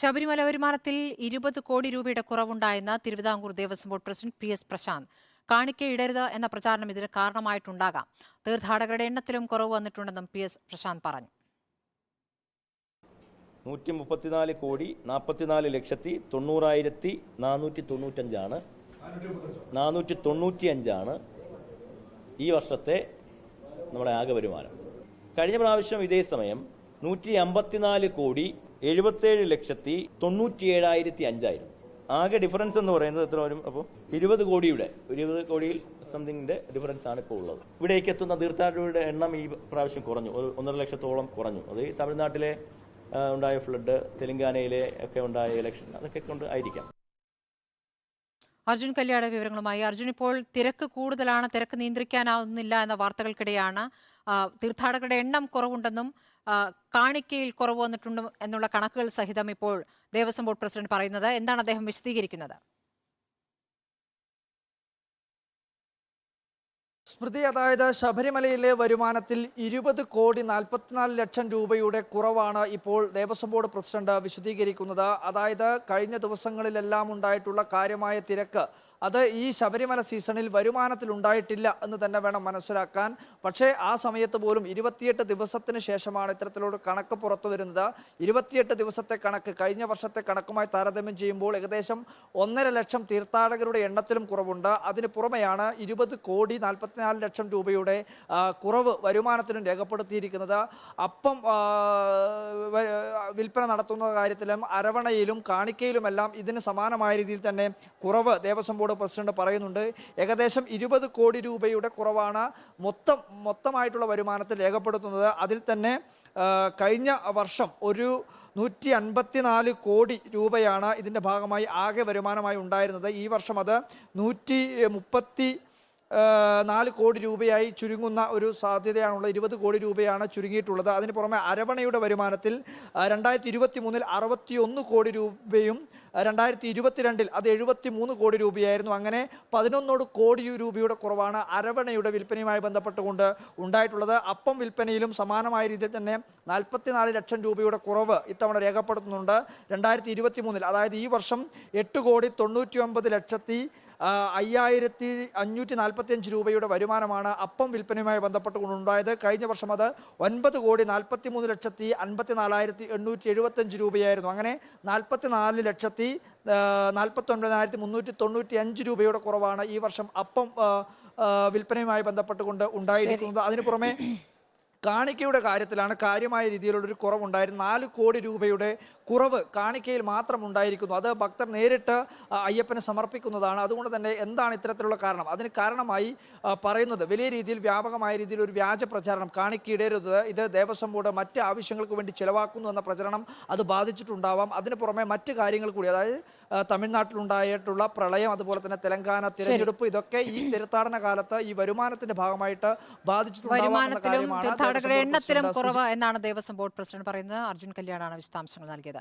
ശബരിമല വരുമാനത്തിൽ ഇരുപത് കോടി രൂപയുടെ കുറവുണ്ടായെന്ന് Thiruvithamkoor Devaswom board president P S Prashanth. കാണിക്ക ഇടരുത് എന്ന പ്രചാരണം ഇതിന് കാരണമായിട്ടുണ്ടാകാം. തീർത്ഥാടകരുടെ എണ്ണത്തിലും കുറവ് വന്നിട്ടുണ്ടെന്നും പി എസ് പ്രശാന്ത് പറഞ്ഞു. നൂറ്റി മുപ്പത്തിനാല് കോടി നാൽപ്പത്തിനാല് ലക്ഷത്തി തൊണ്ണൂറായിരത്തി നാനൂറ്റി തൊണ്ണൂറ്റഞ്ചാണ്. നാനൂറ്റി തൊണ്ണൂറ്റി അഞ്ചാണ് ഈ വർഷത്തെ നമ്മുടെ ആകെ വരുമാനം. കഴിഞ്ഞ പ്രാവശ്യം ഇതേ സമയം നൂറ്റി അമ്പത്തിനാല് കോടി എഴുപത്തേഴ് ലക്ഷത്തി തൊണ്ണൂറ്റി ഏഴായിരത്തി ആകെ ഡിഫറൻസ് എന്ന് പറയുന്നത് എത്ര വരും? അപ്പോൾ ഇരുപത് കോടിയുടെ ഇരുപത് കോടിയിൽ സംതിങ്ങിന്റെ ഡിഫറൻസ് ആണ് ഇപ്പോൾ ഉള്ളത്. ഇവിടേക്ക് എത്തുന്ന തീർത്ഥാടകരുടെ എണ്ണം ഈ പ്രാവശ്യം കുറഞ്ഞു. ഒരു ഒന്നര ലക്ഷത്തോളം കുറഞ്ഞു. അത് തമിഴ്നാട്ടിലെ ഉണ്ടായ ഫ്ലഡ് തെലങ്കാനയിലെ ഒക്കെ ഉണ്ടായ ഇലക്ഷൻ അതൊക്കെ കൊണ്ട് ആയിരിക്കാം. അർജുൻ കല്യാണ വിവരങ്ങളുമായി. അർജുൻ ഇപ്പോൾ തിരക്ക് കൂടുതലാണ് തിരക്ക് നിയന്ത്രിക്കാനാവുന്നില്ല എന്ന വാർത്തകൾക്കിടെയാണ് തീർത്ഥാടകരുടെ എണ്ണം കുറവുണ്ടെന്നും കാണിക്കയിൽ കുറവ് വന്നിട്ടുണ്ട് എന്നുള്ള കണക്കുകൾ സഹിതം ഇപ്പോൾ ദേവസ്വം ബോർഡ് പ്രസിഡന്റ് പറയുന്നത്. എന്താണ് അദ്ദേഹം വിശദീകരിക്കുന്നത്? സ്മൃതി അതായത് ശബരിമലയിലെ വരുമാനത്തിൽ ഇരുപത് കോടി നാൽപ്പത്തിനാല് ലക്ഷം രൂപയുടെ കുറവാണ് ഇപ്പോൾ ദേവസ്വം ബോർഡ് പ്രസിഡന്റ് വിശദീകരിക്കുന്നത്. അതായത് കഴിഞ്ഞ ദിവസങ്ങളിലെല്ലാം ഉണ്ടായിട്ടുള്ള കാര്യമായ തിരക്ക് അത് ഈ ശബരിമല സീസണിൽ വരുമാനത്തിൽ ഉണ്ടായിട്ടില്ല എന്ന് തന്നെ വേണം മനസ്സിലാക്കാൻ. പക്ഷേ ആ സമയത്ത് പോലും ഇരുപത്തിയെട്ട് ദിവസത്തിന് ശേഷമാണ് ഇത്തരത്തിലൂടെ കണക്ക് പുറത്തു വരുന്നത്. ഇരുപത്തിയെട്ട് ദിവസത്തെ കണക്ക് കഴിഞ്ഞ വർഷത്തെ കണക്കുമായി താരതമ്യം ചെയ്യുമ്പോൾ ഏകദേശം ഒന്നര ലക്ഷം തീർത്ഥാടകരുടെ എണ്ണത്തിലും കുറവുണ്ട്. അതിന് പുറമെയാണ് ഇരുപത് കോടി നാൽപ്പത്തിനാല് ലക്ഷം രൂപയുടെ കുറവ് വരുമാനത്തിനും രേഖപ്പെടുത്തിയിരിക്കുന്നത്. അപ്പം വിൽപ്പന നടത്തുന്ന കാര്യത്തിലും അരവണയിലും കാണിക്കയിലുമെല്ലാം ഇതിന് സമാനമായ രീതിയിൽ തന്നെ കുറവ് ദേവസ്വം ബോർഡ് പ്രസിഡന്റ് പറയുന്നുണ്ട് ഏകദേശം ഇരുപത് കോടി രൂപയുടെ കുറവാണ് മൊത്തം മൊത്തമായിട്ടുള്ള വരുമാനത്തിൽ രേഖപ്പെടുത്തുന്നത്. അതിൽ തന്നെ കഴിഞ്ഞ വർഷം ഒരു നൂറ്റി അൻപത്തിനാല് കോടി രൂപയാണ് ഇതിന്റെ ഭാഗമായി ആകെ വരുമാനമായി ഉണ്ടായിരുന്നത്. ഈ വർഷം അത് നൂറ്റി മുപ്പത്തി നാല് കോടി രൂപയായി ചുരുങ്ങുന്ന ഒരു സാധ്യതയാണുള്ളത്. ഇരുപത് കോടി രൂപയാണ് ചുരുങ്ങിയിട്ടുള്ളത്. അതിന് പുറമെ അരവണയുടെ വരുമാനത്തിൽ രണ്ടായിരത്തി ഇരുപത്തി മൂന്നിൽ കോടി രൂപയും രണ്ടായിരത്തി ഇരുപത്തിരണ്ടിൽ അത് എഴുപത്തി മൂന്ന് കോടി രൂപയായിരുന്നു. അങ്ങനെ പതിനൊന്നോട് കോടി രൂപയുടെ കുറവാണ് അരവണയുടെ വിൽപ്പനയുമായി ബന്ധപ്പെട്ടുകൊണ്ട് ഉണ്ടായിട്ടുള്ളത്. അപ്പം വിൽപ്പനയിലും സമാനമായ രീതിയിൽ തന്നെ നാൽപ്പത്തിനാല് ലക്ഷം രൂപയുടെ കുറവ് ഇത്തവണ രേഖപ്പെടുത്തുന്നുണ്ട്. രണ്ടായിരത്തി ഇരുപത്തി മൂന്നിൽ അതായത് ഈ വർഷം എട്ട് കോടി തൊണ്ണൂറ്റി ഒമ്പത് ലക്ഷത്തി അയ്യായിരത്തി അഞ്ഞൂറ്റി നാൽപ്പത്തി അഞ്ച് രൂപയുടെ വരുമാനമാണ് അപ്പം വിൽപ്പനയുമായി ബന്ധപ്പെട്ടുകൊണ്ടുണ്ടായത്. കഴിഞ്ഞ വർഷം അത് ഒൻപത് കോടി നാൽപ്പത്തി മൂന്ന് ലക്ഷത്തി അൻപത്തി നാലായിരത്തി എണ്ണൂറ്റി എഴുപത്തഞ്ച് രൂപയായിരുന്നു. അങ്ങനെ നാൽപ്പത്തി നാല് ലക്ഷത്തി നാൽപ്പത്തി ഒൻപതിനായിരത്തി മുന്നൂറ്റി തൊണ്ണൂറ്റി അഞ്ച് രൂപയുടെ കുറവാണ് ഈ വർഷം അപ്പം വിൽപ്പനയുമായി ബന്ധപ്പെട്ടുകൊണ്ട് ഉണ്ടായിരിക്കുന്നത്. അതിനു പുറമെ കാണിക്കയുടെ കാര്യത്തിലാണ് കാര്യമായ രീതിയിലുള്ളൊരു കുറവുണ്ടായിരുന്നു നാല് കോടി രൂപയുടെ കുറവ് കാണിക്കയിൽ മാത്രം ഉണ്ടായിരിക്കുന്നു അത് ഭക്തർ നേരിട്ട് അയ്യപ്പന് സമർപ്പിക്കുന്നതാണ്. അതുകൊണ്ട് തന്നെ എന്താണ് ഇത്തരത്തിലുള്ള കാരണം? അതിന് കാരണമായി പറയുന്നത് വലിയ രീതിയിൽ വ്യാപകമായ രീതിയിൽ ഒരു വ്യാജ പ്രചാരണം കാണിക്കയിടരുത് ഇത് ദേവസ്വം ബോർഡ് മറ്റ് ആവശ്യങ്ങൾക്ക് വേണ്ടി ചിലവാക്കുന്നു എന്ന പ്രചരണം അത് ബാധിച്ചിട്ടുണ്ടാവാം. അതിന് പുറമെ മറ്റ് കാര്യങ്ങൾ കൂടി അതായത് തമിഴ്നാട്ടിലുണ്ടായിട്ടുള്ള പ്രളയം അതുപോലെ തന്നെ തെലങ്കാന തിരഞ്ഞെടുപ്പ് ഇതൊക്കെ ഈ തീർത്ഥാടന കാലത്ത് ഈ വരുമാനത്തിന്റെ ഭാഗമായിട്ട് ബാധിച്ചിട്ടുണ്ടാവാം എന്ന കാര്യമാണ്. തീർത്ഥാടകരുടെ എണ്ണത്തിലും കുറവ് എന്നാണ് ദേവസ്വം ബോർഡ് പ്രസിഡന്റ് പറയുന്നത്. അർജുൻ കല്യാണാണ് വിശദാംശങ്ങൾ നൽകിയത്.